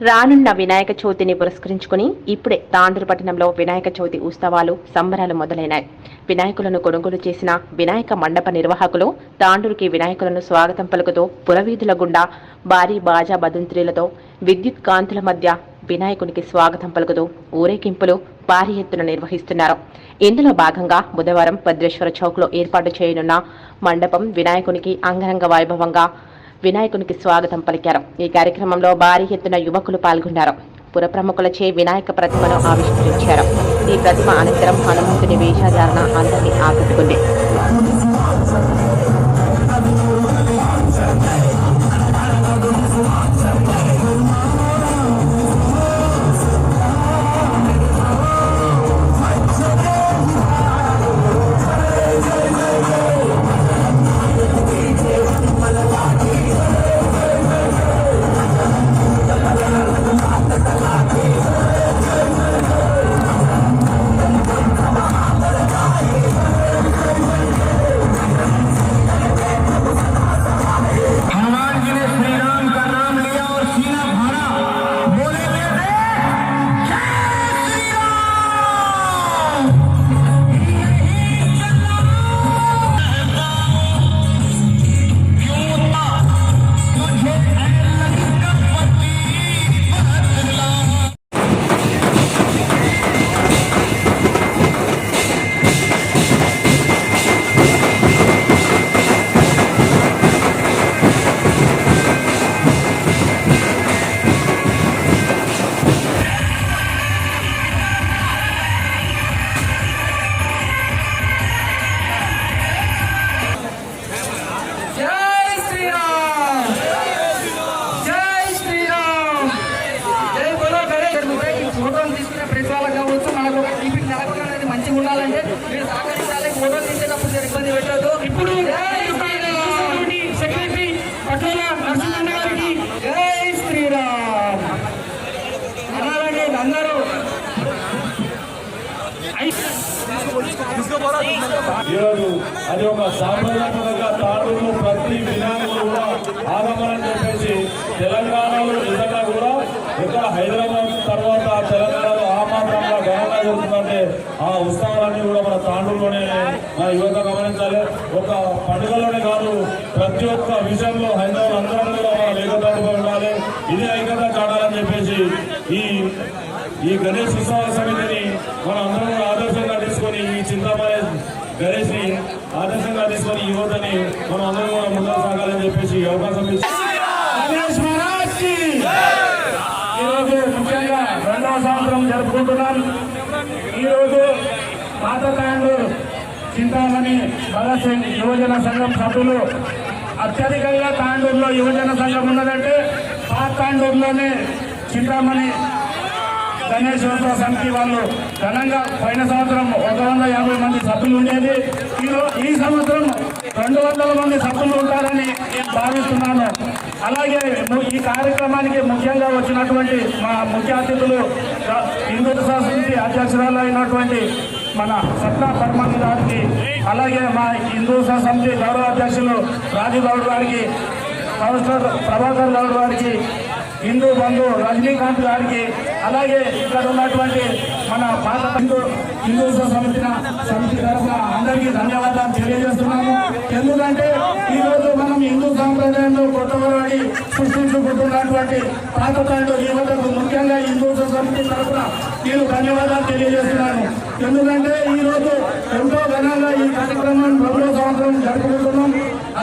రానున్న వినాయక చవితిని పురస్కరించుకుని ఇప్పుడే తాండూరు పట్టణంలో వినాయక చవితి ఉత్సవాలు సంబరాలు మొదలైనాయి. వినాయకులను కొనుగోలు చేసిన వినాయక మండప నిర్వాహకులు తాండూరుకి వినాయకులను స్వాగతం పలుకుతూ పురవీధుల గుండా భారీ బాజా బదుంత్రీలతో విద్యుత్ కాంతుల మధ్య వినాయకునికి స్వాగతం పలుకుతూ ఊరేగింపులు భారీ ఎత్తున నిర్వహిస్తున్నారు. ఇందులో భాగంగా బుధవారం భద్రేశ్వర చౌక్లో ఏర్పాటు చేయనున్న మండపం వినాయకునికి అంగరంగ వైభవంగా వినాయకునికి స్వాగతం పలికారు. ఈ కార్యక్రమంలో భారీ ఎత్తున యువకులు పాల్గొన్నారు. పుర ప్రముఖులచే వినాయక ప్రతిమను ఆవిష్కరించారు. ఈ ప్రతిమ అనంతరం హనుమంతుని వేషధారణ అందరినీ ఆకట్టుకుంది. ఈరోజు అది ఒక సాంప్రదాయకంగా తాడూరులో ప్రతి వినాయకులు కూడా ఆగమనం చెప్పేసి తెలంగాణలో నిజంగా కూడా ఇక్కడ హైదరాబాద్ తర్వాత తెలంగాణలో ఆ మాత్రంగా ఘనంగా జరుగుతుందంటే ఆ ఉత్సవాలన్నీ కూడా మన తాండూరులోనే మన యువత గమనించాలి. ఒక పండుగలోనే కాదు ప్రతి ఒక్క విషయంలో హైదరాబాద్ అందరం కూడా మనం ఏకతాటిగా ఉండాలి. ఇది ఐక్యత చాటాలని చెప్పేసి ఈ ఈ గణేష్ ఉత్సవ సమితిని మనం అందరం ఆదర్శంగా తీసుకొని ఈ చింతామణి గణేష్ని ఆదర్శంగా తీసుకొని యువతని మనం అందరం కూడా ముందుకు సాగాలని చెప్పేసి అవకాశం ఈరోజు ముఖ్యంగా రెండవ సంవత్సరం జరుపుకుంటున్నాం ఈరోజు పాత తాండూరు చింతామణి భగత్ సింగ్ యువజన సంఘం సభ్యులు అత్యధికంగా తాండూరులో యువజన సంఘం ఉన్నదంటే పాత తాండూరులోనే చింతామణి గణేశోత్సవ సమితి వాళ్ళు ఘనంగా పైన సంవత్సరం ఒక వంద యాభై మంది సభ్యులు ఉండేది. ఈ సంవత్సరం రెండు వందల మంది సభ్యులు ఉంటారని నేను భావిస్తున్నాను. అలాగే ఈ కార్యక్రమానికి ముఖ్యంగా వచ్చినటువంటి మా ముఖ్య అతిథులు హిందూ సమితి అధ్యక్షురాలు అయినటువంటి మన సత్నా పర్మన్ గారికి అలాగే మా హిందూ సమితి గౌరవ అధ్యక్షులు రాజు గౌడ్ గారికి కౌన్సిలర్ ప్రభాకర్ గౌడ్ గారికి హిందూ బంధు రజనీకాంత్ గారికి అలాగే ఇక్కడ ఉన్నటువంటి మన పాత హిందూ హిందూ సమితిన సమితి తరఫున అందరికీ ధన్యవాదాలు తెలియజేస్తున్నాము. ఎందుకంటే ఈ రోజు మనం హిందూ సాంప్రదాయంలో కొత్తవాడి సృష్టించుకుంటున్నటువంటి పాత యువతకు ముఖ్యంగా హిందూ సమితి తరఫున నేను ధన్యవాదాలు తెలియజేస్తున్నాను. ఎందుకంటే ఈరోజు ఎంతో ఘనంగా ఈ కార్యక్రమాన్ని రెండో సంవత్సరం జరుపుకుంటున్నాం.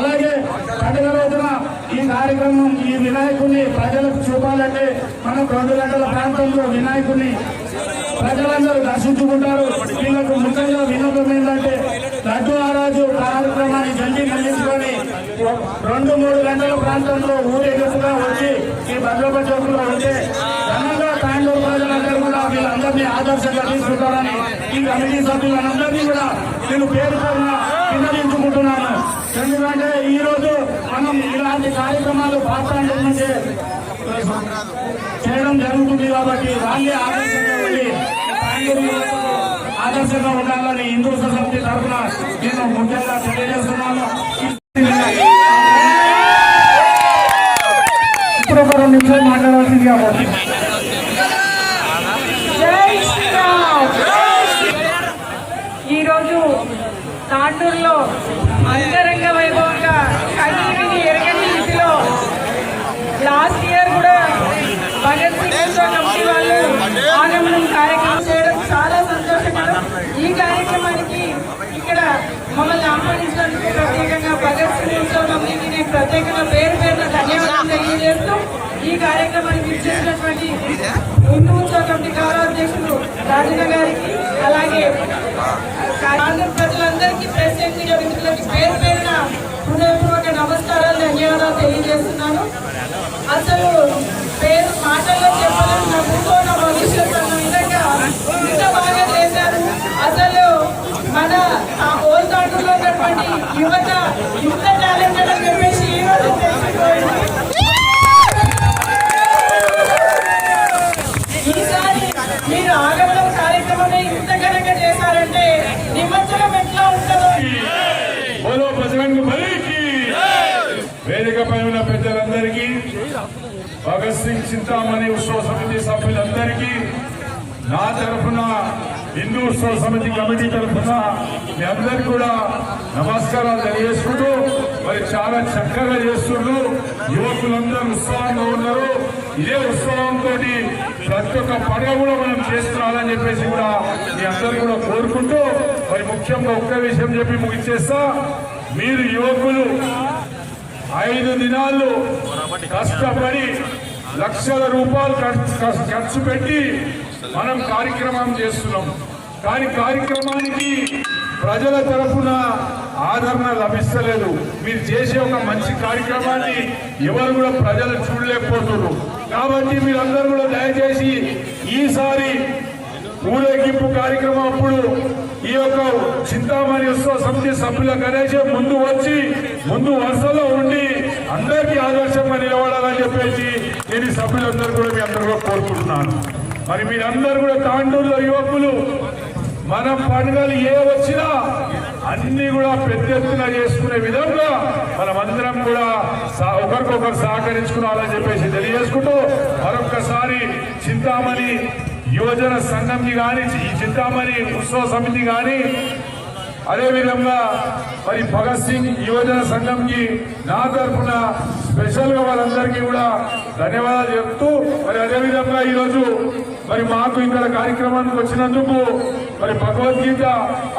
అలాగే పండుగ రోజున ఈ కార్యక్రమం ఈ వినాయకుడిని ప్రజలకు చూపాలంటే మనం రెండు గంటల ప్రాంతంలో వినాయకుడిని ప్రజలందరూ దర్శించుకుంటారు. వీళ్ళకు ముఖ్యంగా వినోదం ఏంటంటే లడ్డు ఆరాజు కార్యక్రమాన్ని జల్దీ మళ్ళించుకొని రెండు మూడు గంటల ప్రాంతంలో ఊరేగింపుగా వచ్చి ఈ భద్రప చౌక్లో ఉంటే ఘనంగా తాండూరు ప్రజలందరూ కూడా వీళ్ళందరినీ ఆదర్శంగా తీసుకుంటారని ఈ కమిటీ సభ్యులందరినీ కూడా నేను పేరు పైన విన్నవించుకుంటున్నాను. ఎందుకంటే ఈ రోజు మనం ఇలాంటి కార్యక్రమాలు పాత్రాండం చేయడం జరుగుతుంది కాబట్టి వాళ్ళే ఆదర్శంగా ఉండి ఆదర్శంగా ఉండాలని హిందూ సమితి తరఫున నేను ముఖ్యంగా తెలియజేస్తున్నాను. ఇప్పుడు ఒక రెండు నిమిషాలు మాట్లాడాల్సిందిగా తాండూరులో అంగరంగ వైభవంగా కనీవిని ఎరగని రీతిలో లాస్ట్ ఇయర్ కూడా భగత్ సింగ్ కమిటీ వాళ్ళు ఆగమనం కార్యక్రమం చేయడం చాలా సంతోషకరం. ఈ కార్యక్రమానికి ఇక్కడ మమ్మల్ని ఆహ్వానించినందుకు ప్రత్యేకంగా భగత్ సింగ్ ఉత్సవ కమిటీకి నేను ప్రత్యేకంగా పేరు పేరున ధన్యవాదాలు తెలియజేస్తూ ఈ కార్యక్రమానికి ఇచ్చేసినటువంటి హిందూ ఉత్సవ కమిటీ గౌరవాధ్యక్షులు రాజన్న గారికి అలాగే ఆంధ్ర ప్రజలందరికీ ప్రెస్ మీడియా మిత్రులకి పేరు పేరున హృదయపూర్వక నమస్కారాలు ధన్యవాదాలు తెలియజేస్తున్నాను. అసలు పేరు మాటల్లో చెప్పాలని నా ముందు నా భవిష్యత్తు అన్న విధంగా ఇంత బాగా చేశారు. అసలు మన ఆ ఉన్నటువంటి యువత భగత్ సింగ్ చింతామణి ఉత్సవ సమితి సభ్యులందరికీ నా తరఫున హిందూ ఉత్సవ సమితి కమిటీ తరఫున మీ అందరికీ కూడా నమస్కారాలు తెలియజేసుకుంటూ మరి చాలా చక్కగా చేస్తున్నారు యువకులందరూ ఉత్సాహంగా ఉన్నారు. ఇదే ఉత్సవంతో ప్రతి ఒక్క పండుగ కూడా మనం చేస్తున్నామని చెప్పేసి కూడా మీ అందరూ కూడా కోరుకుంటూ మరి ముఖ్యంగా ఒక్క విషయం చెప్పి ముగిచేస్తా మీరు యువకులు ఐదు దినాలు కష్టపడి లక్షల రూపాయలు ఖర్చు- ఖర్చు- పెట్టి మనం కార్యక్రమం చేస్తున్నాం. కానీ కార్యక్రమానికి ప్రజల తరఫున ఆదరణ లభిస్తలేదు. మీరు చేసే ఒక మంచి కార్యక్రమాన్ని ఎవరు కూడా ప్రజలు చూడలేకపోతున్నారు. కాబట్టి మీరందరూ కూడా దయచేసి ఈసారి ఊరేగింపు కార్యక్రమం అప్పుడు ఈ యొక్క చింతామణి ఉత్సవ సమితి సభ్యుల గణేశం ముందు వచ్చి ముందు వరుసలో ఉండి అందరికీ ఆదర్శంగా నిలబడాలని చెప్పేసి నేను సభ్యులందరూ కూడా మీ అందరూ కూడా కోరుకుంటున్నాను. మరి మీరందరూ కూడా తాండూరులో యువకులు మన పండుగలు ఏ వచ్చినా అన్ని కూడా పెద్ద ఎత్తున చేసుకునే విధంగా మనమందరం కూడా ఒకరికొకరు సహకరించుకున్నారని చెప్పేసి తెలియజేసుకుంటూ మరొక్కసారి చింతామణి యువజన సంఘంకి కానీ ఈ చింతామణి ఉత్సవ సమితి కానీ అదేవిధంగా మరి భగత్ సింగ్ యువజన సంఘంకి నా తరఫున స్పెషల్గా వాళ్ళందరికీ కూడా ధన్యవాదాలు చెప్తూ మరి అదేవిధంగా ఈరోజు మరి మాకు ఇక్కడ కార్యక్రమానికి వచ్చినందుకు మరి భగవద్గీత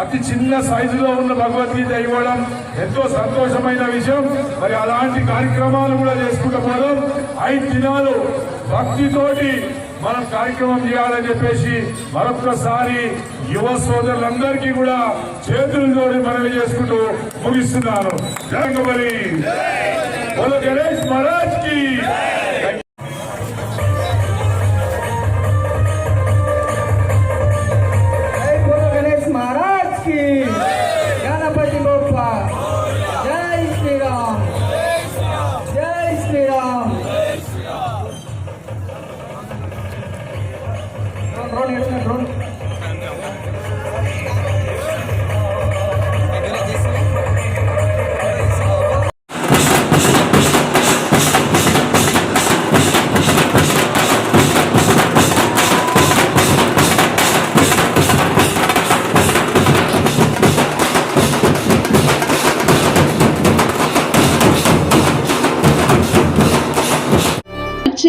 అతి చిన్న సైజులో ఉన్న భగవద్గీత ఇవ్వడం ఎంతో సంతోషమైన విషయం. మరి అలాంటి కార్యక్రమాలు కూడా చేసుకుంటూ పోదాం. ఐదు దినాలు భక్తితోటి మనం కార్యక్రమం చేయాలని చెప్పేసి మరొక్కసారి యువ సోదరులందరికీ కూడా చేతులు జోడి మనవి చేసుకుంటూ ముగిస్తున్నాను. జరంగబలి बोलो गणेश महाराज की